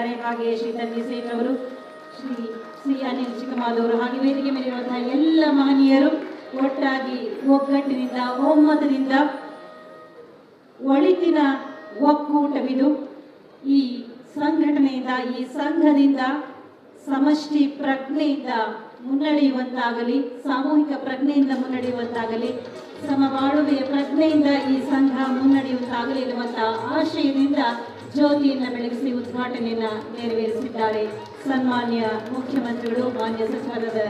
ಹಾಗೆ ಶ್ರೀ ಸೇನ್ ಅವರು, ಶ್ರೀ ಶ್ರೀ ಅನಿಲ್ ಚಿಕ್ಕಮಾದವರು ಹಾಗೆ ವೇದಿಕೆ ಮೇಲಿರುವಂತಹ ಎಲ್ಲ ಮಹನೀಯರು ಒಟ್ಟಾಗಿ ಒಗ್ಗಟ್ಟಿನಿಂದ, ಒಮ್ಮತದಿಂದ ಒಳಿತಿನ ಒಕ್ಕೂಟವಿದು. ಈ ಸಂಘಟನೆಯಿಂದ, ಈ ಸಂಘದಿಂದ, ಸಮಷ್ಟಿ ಪ್ರಜ್ಞೆಯಿಂದ ಮುನ್ನಡೆಯುವಂತಾಗಲಿ, ಸಾಮೂಹಿಕ ಪ್ರಜ್ಞೆಯಿಂದ ಮುನ್ನಡೆಯುವಂತಾಗಲಿ ಸಮಬಾಳುವೆಯ ಪ್ರಜ್ಞೆಯಿಂದ ಈ ಸಂಘ ಮುನ್ನಡೆಯುವಂತಾಗಲಿ ಎನ್ನುವಂತಹ ಆಶಯದಿಂದ ಜ್ಯೋತಿಯನ್ನು ಬೆಳಗಿಸಿ ಉದ್ಘಾಟನೆಯನ್ನ ನೆರವೇರಿಸಿದ್ದಾರೆ ಸನ್ಮಾನ್ಯ ಮುಖ್ಯಮಂತ್ರಿಗಳು, ಮಾನ್ಯ ಸಚಿವರಾದ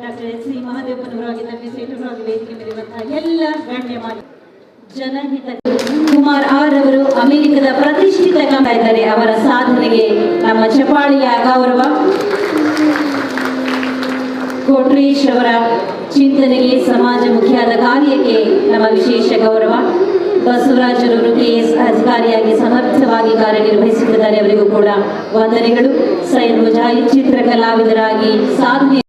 ಡಾಕ್ಟರ್ ಎಸ್ ಸಿ ಮಹದೇವಪ್ಪನವರಾಗಿ ತಮ್ಮ ಸೇಠರಾಗಿ ವೇದಿಕೆ ಮೇಲಿರುವಂತಹ ಎಲ್ಲ ಗಣ್ಯಮಾನ್ಯ ಜನಹಿತ ಕುಮಾರ್ ಆರ್ ಅವರು ಅಮೆರಿಕದ ಪ್ರತಿಷ್ಠಿತ ಇದ್ದಾರೆ. ಅವರ ಸಾಧನೆಗೆ ನಮ್ಮ ಚಪಾಳಿಯ ಗೌರವ. ಕೋಟ್ರೇಶ್ ಅವರ ಚಿಂತನೆಗೆ ಸಮಾಜ ಸಮಾಜಮುಖಿಯಾದ ಕಾರ್ಯಕ್ಕೆ ನಮ್ಮ ವಿಶೇಷ ಗೌರವ. ಬಸವರಾಜರವರು ಕೆ ಎಸ್ ಅಧಿಕಾರಿಯಾಗಿ ಸಮರ್ಥವಾಗಿ ಕಾರ್ಯನಿರ್ವಹಿಸುತ್ತಿದ್ದಾರೆ ಅವರಿಗೂ ಕೂಡ ವಂದನೆಗಳು. ಸೈನ್ ಮುಜಾಯಿ ಚಿತ್ರ ಕಲಾವಿದರಾಗಿ ಸಾಧನೆ